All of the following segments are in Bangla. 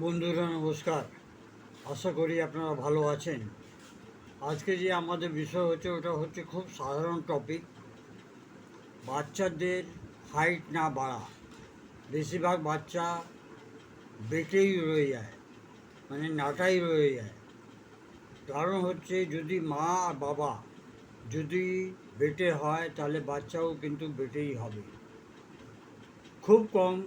বন্ধুরা, নমস্কার। আশা করি আপনারা ভালো আছেন। আজকে যে আমাদের বিষয় হচ্ছে, ওটা হচ্ছে খুব সাধারণ টপিক বাচ্চাদের হাইট না বাড়া। বেশিরভাগ বাচ্চা বেটেই রয়ে যায় মানে নাটাই রয়ে যায়। কারণ হচ্ছে, যদি মা আর বাবা যদি বেটে হয়, তাহলে বাচ্চাও কিন্তু বেটেই হবে। খুব কম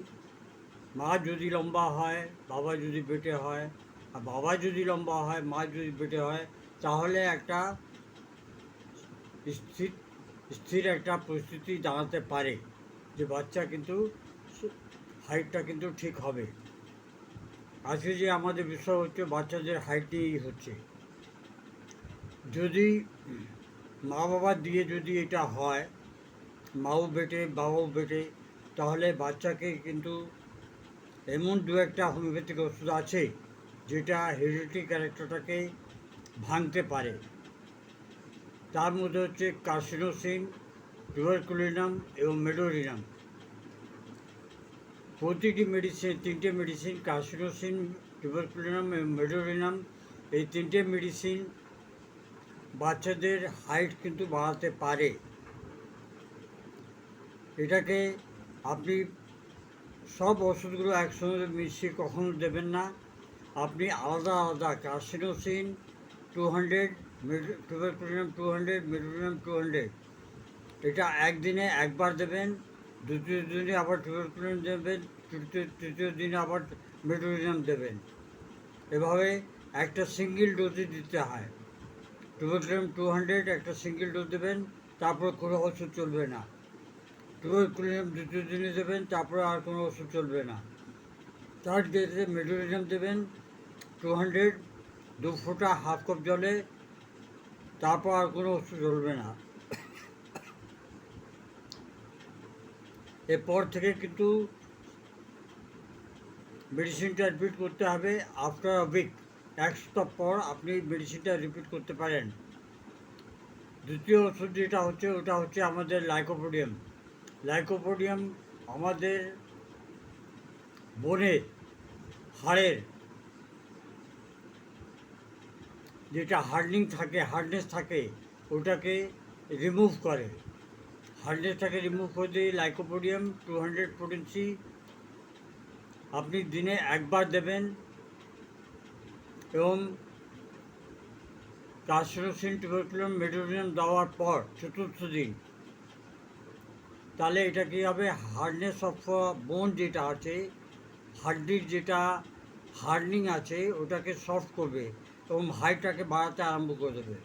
মা যদি লম্বা হয়, বাবা যদি বেটে হয়, আর বাবা যদি লম্বা হয়, মা যদি বেটে হয়, তাহলে একটা স্থির স্থির একটা পরিস্থিতি দাঁড়াতে পারে যে বাচ্চা কিন্তু হাইটটা কিন্তু ঠিক হবে। আজকে যে আমাদের বিষয় হচ্ছে বাচ্চাদের হাইট নিয়েই হচ্ছে। যদি মা বাবার দিয়ে যদি এটা হয়, মাও বেটে, বাবাও বেটে, তাহলে বাচ্চাকে কিন্তু এমন দু একটা হোমিওপ্যাথিক ওষুধ আছে, যেটা হেরিডিটি ক্যারেক্টারটাকে ভাঙতে পারে। তার মধ্যে হচ্ছে কার্সিনোসিন টুবারকুলিনাম এবং মেডোরিনাম প্রতিটি মেডিসিন তিনটে মেডিসিন কার্সিনোসিন টুবারকুলিনাম এবং মেডোরিনাম এই তিনটে মেডিসিন বাচ্চাদের হাইট কিন্তু বাড়াতে পারে। এটাকে আপনি সব ওষুধগুলো একসঙ্গে মিশিয়ে কখনো দেবেন না। আপনি আলাদা আলাদা carcinosin two hundred tuberculinum two hundred medorrhinum two hundred এটা একদিনে একবার দেবেন, দ্বিতীয় দিনে আবার টুবারকুলিনাম দেবেন, তৃতীয় তৃতীয় দিনে আবার মেডোরিনাম দেবেন। এভাবে একটা সিঙ্গেল ডোজে দিতে হয়। টুবারকুলিনাম টু হান্ড্রেড একটা সিঙ্গেল ডোজ দেবেন, তারপর কোনো ওষুধ চলবে না। টুবারকুলিনাম দ্বিতীয় দিনে দেবেন, তারপরে আর কোনো ওষুধ চলবে না। থার্ড ডেতে মেডোরিনাম দেবেন টু হান্ড্রেড দু ফোঁটা হাফ কাপ জলে, তারপর আর কোনো ওষুধ চলবে না। এরপর থেকে কিন্তু মেডিসিনটা রিপিট করতে হবে। আফটার আ উইক এক সপ্তাহ পর আপনি মেডিসিনটা রিপিট করতে পারেন। দ্বিতীয় ওষুধ যেটা হচ্ছে, ওটা হচ্ছে আমাদের লাইকোপোডিয়াম লাইকোপোডিয়াম আমাদের বনের হাড়ের যেটা হার্ডনিং থাকে, হার্ডনেস থাকে, ওটাকে রিমুভ করে। হার্ডনেসটাকে রিমুভ করে দিয়ে লাইকোপোডিয়াম টু হান্ড্রেড পোটেন্সি আপনি দিনে একবার দেবেন এবং কার্সিনোসিন টিউবারকুলাম মেডোরিয়াম দেওয়ার পর চতুর্থ দিন তাহলে এটা কী হবে? হার্ডনেস অফ বোন যেটা আছে হাড্ডির যেটা হার্ডনিং আছে, ওটাকে সফট করবে এবং হাইটটাকে বাড়াতে আরম্ভ করে দেবে।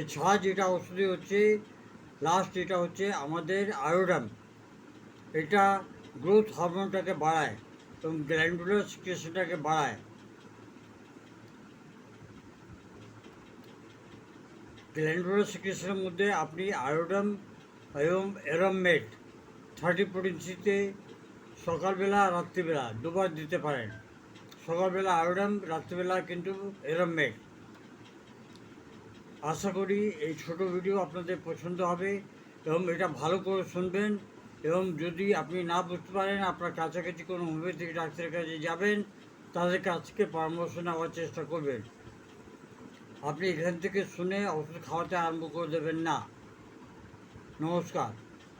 এছাড়া যেটা ওষুধে হচ্ছে লাস্ট যেটা হচ্ছে আমাদের আয়োডাম এটা গ্রোথ হরমোনটাকে বাড়ায় এবং গ্ল্যান্ডুলার সিক্রেশনটাকে বাড়ায়। গ্ল্যান্ডুলার সিক্রেশনের মধ্যে আপনি এবং এরমমেট থার্টি পোটেন্সিতে সকালবেলা, রাত্রিবেলা দুবার দিতে পারেন। সকালবেলা আয়োডাম রাত্রিবেলা কিন্তু এরমমেট আশা করি এই ছোট ভিডিও আপনাদের পছন্দ হবে এবং এটা ভালো করে শুনবেন এবং যদি আপনি না বুঝতে পারেন, আপনার কাছাকাছি কোনো হোমিওপ্যাথিক ডাক্তারের কাছে যাবেন তাদের কাছ থেকে পরামর্শ নেওয়ার চেষ্টা করবেন। আপনি এখান থেকে শুনে ওষুধ খাওয়াতে আরম্ভ করে দেবেন না। নমস্কার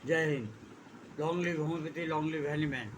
জয় Hind long live homeopathy long live Hahnemann